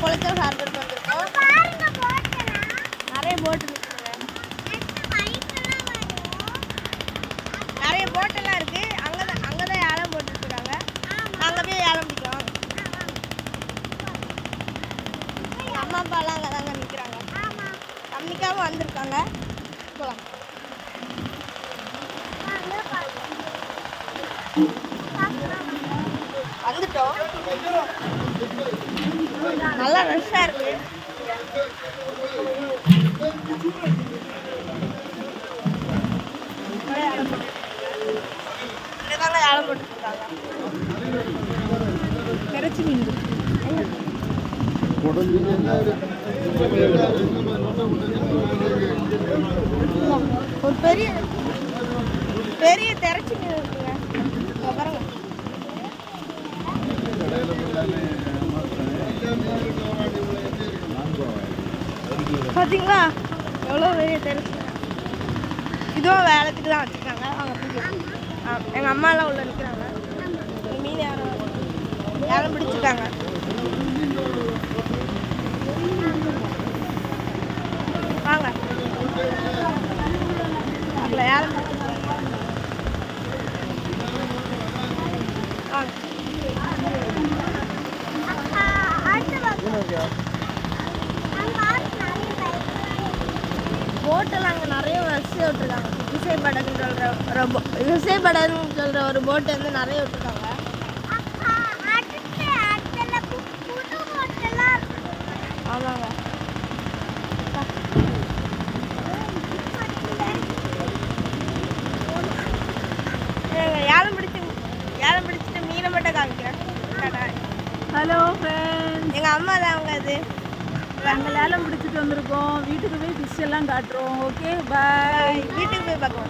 குளச்சல் ஹார்பருக்கு வந்திருக்கோம். நிறைய போட் இருக்குங்க நிறைய போட்டெல்லாம் இருக்கு. அங்கே தான் அங்கே தான் ஏலம் ஆமா. அங்கே போய் ஏலம் பிடிக்கலாம் எங்கள் அம்மா அப்பாலாம் அங்கே தாங்க நிற்கிறாங்க கம்மிக்காமல் வந்திருக்காங்க. போகலாம் வந்துட்டோம். நல்லா ரஷ்ஷாக இருக்கு. ஏலம் போட்டுருக்காங்க இறைச்சி மீன் ஒரு பெரிய பெரிய திரைச்சி மீன் இருக்குங்க. பாருங்க. பார்த்தீங்களா எவ்வளோ பெரிய திரைச்சி இதுவும் வேலைக்கு தான் வச்சுருக்காங்க. அவங்க எங்கள் அம்மாலாம் உள்ள நிற்கிறாங்க மீன் யாரும் யாரும் பிடிச்சிருக்காங்க. வாங்க. அதில் யாரும் பிடிச்சிருக்காங்க. வாங்க அக்கா அடுத்து வாங்க அங்க ஆறு நிறைய பைக் போட்டெல்லாம் அங்கே நிறைய வரிசை விட்டுருக்காங்க. விசைப்படகுன்னு சொல்கிற ரொம்ப விசைப்படகுன்னு சொல்கிற ஒரு போட்டு வந்து நிறைய விட்டுருக்காங்க. ஆமாங்க. ஏலம் பிடிச்சி ஏலம் பிடிச்சிட்டு மீனை மட்டும் காமிக்கிறேன். ஹலோ ஃப்ரெண்ட்ஸ் எங்க அம்மா தான் அவங்க அது. நாங்கள் வேலை முடிச்சுட்டு வந்திருக்கோம். வீட்டுக்கு போய் டிஷ் எல்லாம் காட்டுறோம். ஓகே பாய் வீட்டுக்கு போய் பார்க்கலாம்.